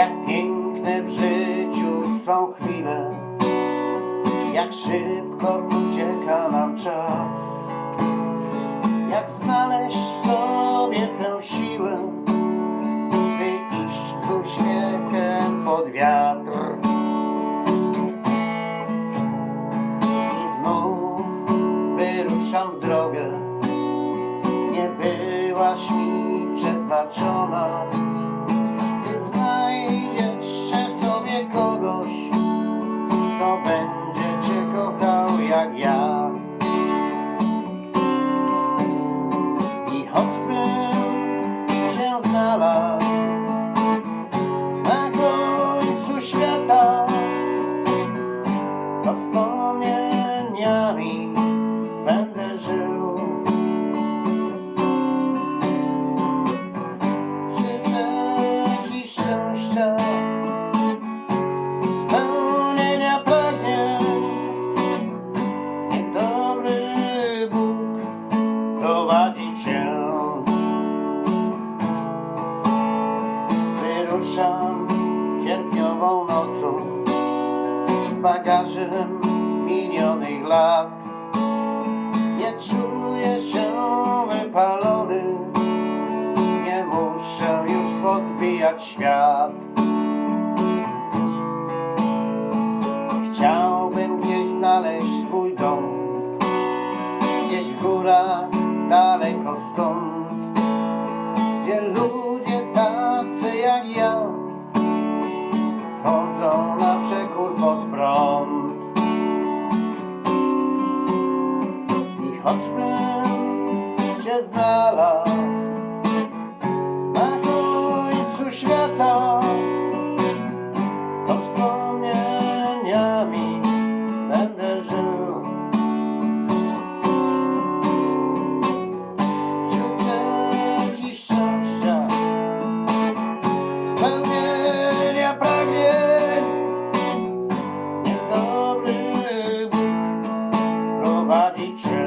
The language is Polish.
Jak piękne w życiu są chwile, jak szybko ucieka nam czas. Jak znaleźć w sobie tę siłę, by iść z uśmiechem pod wiatr. I znów wyruszam w drogę, nie byłaś mi przeznaczona. Kogoś Kto będzie cię kochał jak ja. I choćbym się znalazł Na końcu świata To prowadzi Cię Wyruszam sierpniową nocą Z bagażem minionych lat. Nie czuję się wypalony Nie muszę już podbijać świat. Chciałbym stąd Gdzie ludzie tacy jak ja. Chodzą na przekór pod prąd. I choćbym się znalazł You.